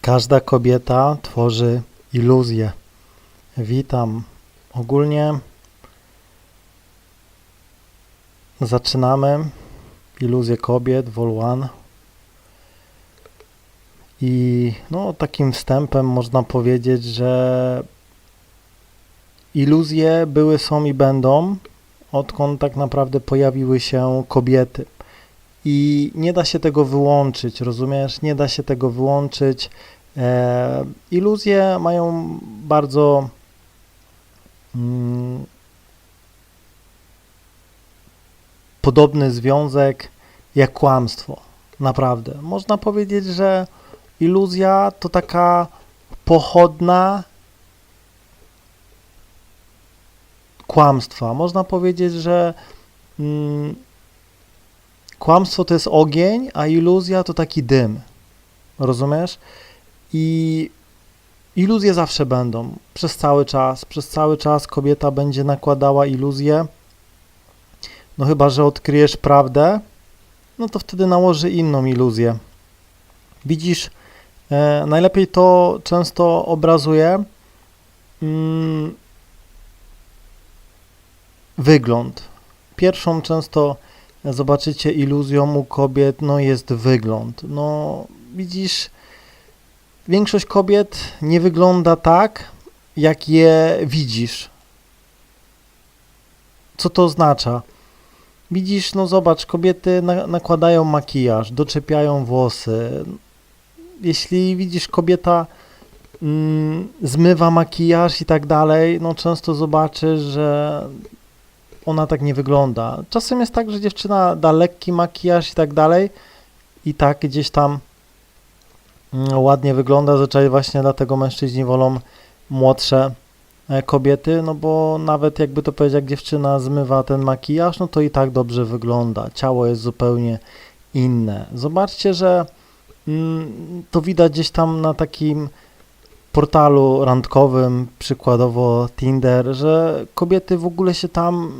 Każda kobieta tworzy iluzję. Witam. Ogólnie zaczynamy iluzję kobiet, Vol 1. I no, takim wstępem można powiedzieć, że iluzje były, są i będą, odkąd tak naprawdę pojawiły się kobiety. I nie da się tego wyłączyć, rozumiesz? Nie da się tego wyłączyć. E, iluzje mają bardzo mm, podobny związek jak kłamstwo. Naprawdę. Można powiedzieć, że iluzja to taka pochodna kłamstwa. Można powiedzieć, że mm, kłamstwo to jest ogień, a iluzja to taki dym. Rozumiesz? I iluzje zawsze będą. Przez cały czas. Przez cały czas kobieta będzie nakładała iluzję. No chyba, że odkryjesz prawdę, no to wtedy nałoży inną iluzję. Widzisz, e, najlepiej to często obrazuje mm, wygląd. Pierwszą często zobaczycie iluzją u kobiet, no jest wygląd. No widzisz, większość kobiet nie wygląda tak, jak je widzisz. Co to oznacza? Widzisz, no zobacz, kobiety na, nakładają makijaż, doczepiają włosy. Jeśli widzisz kobieta mm, zmywa makijaż i tak dalej, no często zobaczysz, że ona tak nie wygląda. Czasem jest tak, że dziewczyna da lekki makijaż i tak dalej i tak gdzieś tam mm, ładnie wygląda. Zazwyczaj właśnie dlatego mężczyźni wolą młodsze e, kobiety, no bo nawet jakby to powiedzieć, jak dziewczyna zmywa ten makijaż, no to i tak dobrze wygląda. Ciało jest zupełnie inne. Zobaczcie, że mm, to widać gdzieś tam na takim portalu randkowym, przykładowo Tinder, że kobiety w ogóle się tam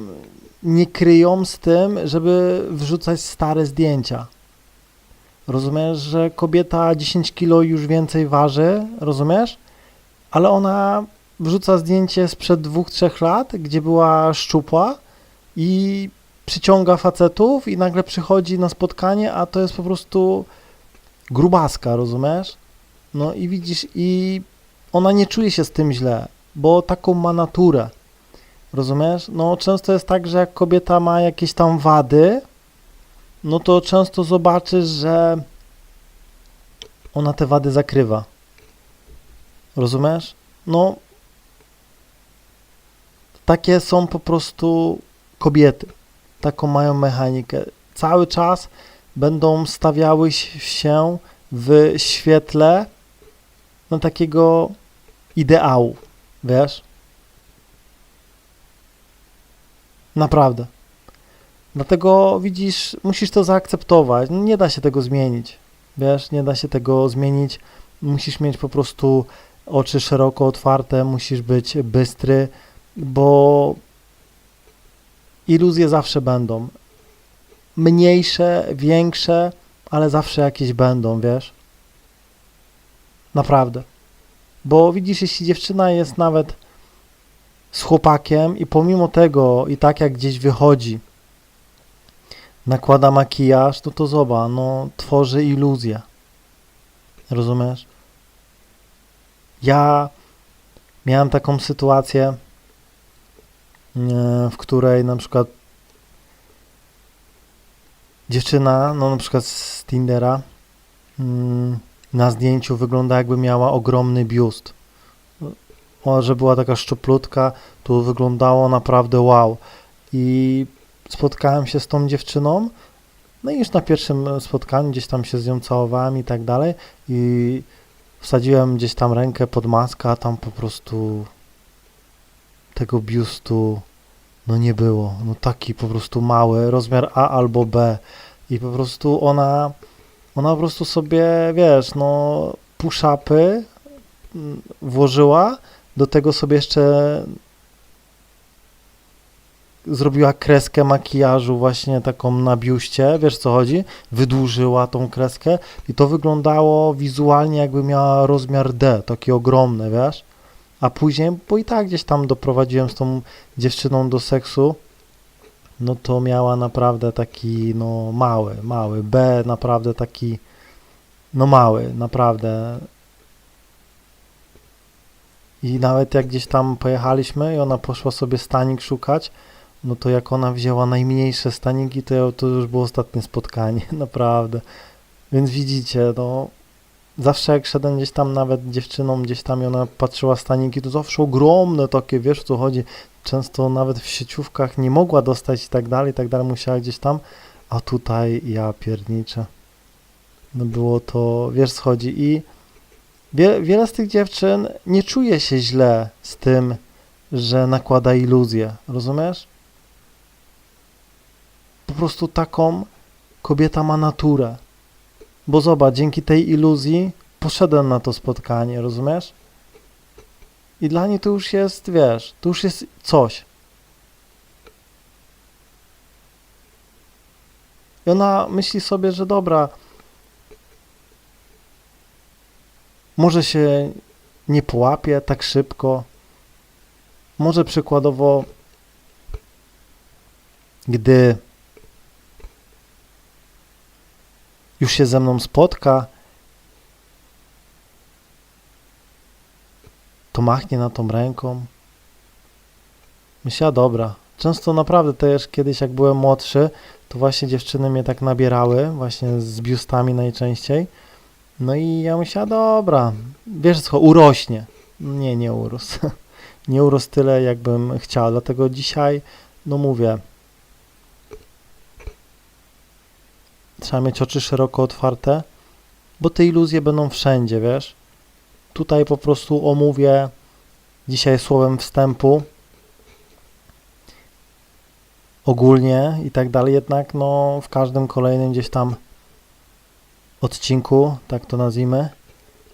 nie kryją z tym, żeby wrzucać stare zdjęcia. Rozumiesz, że kobieta 10 kilo już więcej waży, rozumiesz? Ale ona wrzuca zdjęcie sprzed dwóch, trzech lat, gdzie była szczupła i przyciąga facetów i nagle przychodzi na spotkanie, a to jest po prostu grubaska, rozumiesz? No i widzisz, i ona nie czuje się z tym źle, bo taką ma naturę. Rozumiesz? No często jest tak, że jak kobieta ma jakieś tam wady, no to często zobaczysz, że ona te wady zakrywa. Rozumiesz? No takie są po prostu kobiety. Taką mają mechanikę. Cały czas będą stawiały się w świetle no takiego ideału, wiesz? Naprawdę. Dlatego widzisz, musisz to zaakceptować. Nie da się tego zmienić. Wiesz, nie da się tego zmienić. Musisz mieć po prostu oczy szeroko otwarte, musisz być bystry, bo iluzje zawsze będą. Mniejsze, większe, ale zawsze jakieś będą, wiesz? Naprawdę. Bo widzisz, jeśli dziewczyna jest nawet z chłopakiem i pomimo tego i tak jak gdzieś wychodzi, nakłada makijaż, no to zobacz, no tworzy iluzję. Rozumiesz? Ja miałem taką sytuację, w której na przykład dziewczyna, no na przykład z Tindera, mm, na zdjęciu wygląda jakby miała ogromny biust. O, że była taka szczuplutka, tu wyglądało naprawdę wow. I spotkałem się z tą dziewczyną, no i już na pierwszym spotkaniu gdzieś tam się z nią całowałem i tak dalej i wsadziłem gdzieś tam rękę pod maskę, a tam po prostu tego biustu no nie było. No taki po prostu mały, rozmiar A albo B i po prostu ona ona po prostu sobie, wiesz, no push-upy włożyła, do tego sobie jeszcze zrobiła kreskę makijażu właśnie taką na biuście, wiesz co chodzi? Wydłużyła tą kreskę i to wyglądało wizualnie jakby miała rozmiar D, taki ogromny, wiesz? A później, bo i tak gdzieś tam doprowadziłem z tą dziewczyną do seksu, no to miała naprawdę taki, no mały, mały, B naprawdę taki, no mały, naprawdę. I nawet jak gdzieś tam pojechaliśmy i ona poszła sobie stanik szukać, no to jak ona wzięła najmniejsze staniki, to, to już było ostatnie spotkanie, naprawdę. Więc widzicie, no zawsze jak szedłem gdzieś tam nawet dziewczyną, gdzieś tam i ona patrzyła staniki, to zawsze ogromne takie, wiesz o co chodzi. Często nawet w sieciówkach nie mogła dostać i tak dalej, i tak dalej, musiała gdzieś tam, a tutaj ja pierniczę. No było to, wiesz co chodzi i wie, wiele z tych dziewczyn nie czuje się źle z tym, że nakłada iluzję, rozumiesz? Po prostu taką kobieta ma naturę. Bo zobacz, dzięki tej iluzji poszedłem na to spotkanie, rozumiesz? I dla niej to już jest, wiesz, to już jest coś. I ona myśli sobie, że dobra, może się nie połapie tak szybko. Może przykładowo, gdy już się ze mną spotka, to machnie na tą ręką. Myślała, dobra. Często naprawdę też kiedyś, jak byłem młodszy, to właśnie dziewczyny mnie tak nabierały, właśnie z biustami najczęściej. No i ja myślałem, dobra, wiesz co, urośnie. Nie, nie urósł. Nie urósł tyle, jakbym chciał, dlatego dzisiaj, no mówię, trzeba mieć oczy szeroko otwarte, bo te iluzje będą wszędzie, wiesz. Tutaj po prostu omówię dzisiaj słowem wstępu ogólnie i tak dalej, jednak no w każdym kolejnym gdzieś tam odcinku, tak to nazwijmy,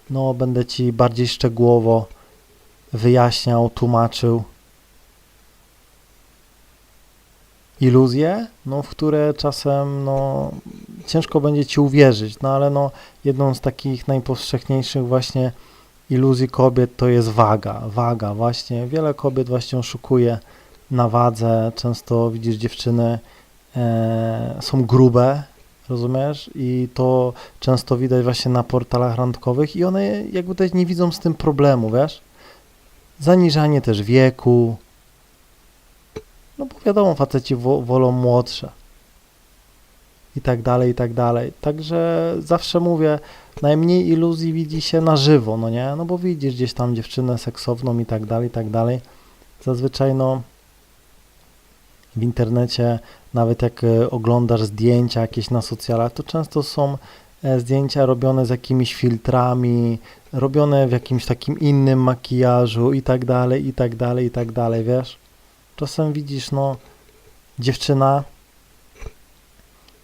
no będę Ci bardziej szczegółowo wyjaśniał, tłumaczył iluzje, no w które czasem no ciężko będzie Ci uwierzyć, no ale no jedną z takich najpowszechniejszych właśnie iluzji kobiet to jest waga, waga właśnie, wiele kobiet właśnie oszukuje na wadze, często widzisz dziewczyny e, są grube, rozumiesz? I to często widać właśnie na portalach randkowych i one jakby też nie widzą z tym problemu, wiesz? Zaniżanie też wieku. No bo wiadomo, faceci wo- wolą młodsze. I tak dalej, i tak dalej. Także zawsze mówię, najmniej iluzji widzi się na żywo, no nie? No bo widzisz gdzieś tam dziewczynę seksowną i tak dalej, i tak dalej. Zazwyczaj no w internecie nawet jak e, oglądasz zdjęcia jakieś na socjalach, to często są e, zdjęcia robione z jakimiś filtrami, robione w jakimś takim innym makijażu i tak dalej, i tak dalej, i tak dalej, wiesz? Czasem widzisz, no, dziewczyna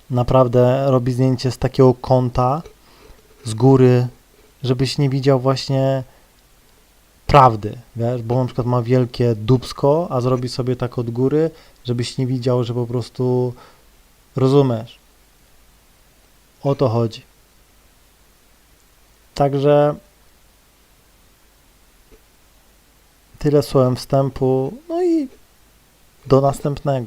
naprawdę robi zdjęcie z takiego kąta, z góry, żebyś nie widział właśnie prawdy, wiesz, bo na przykład ma wielkie dubsko, a zrobi sobie tak od góry, żebyś nie widział, że po prostu rozumiesz. O to chodzi. Także tyle słowem wstępu, no i do następnego.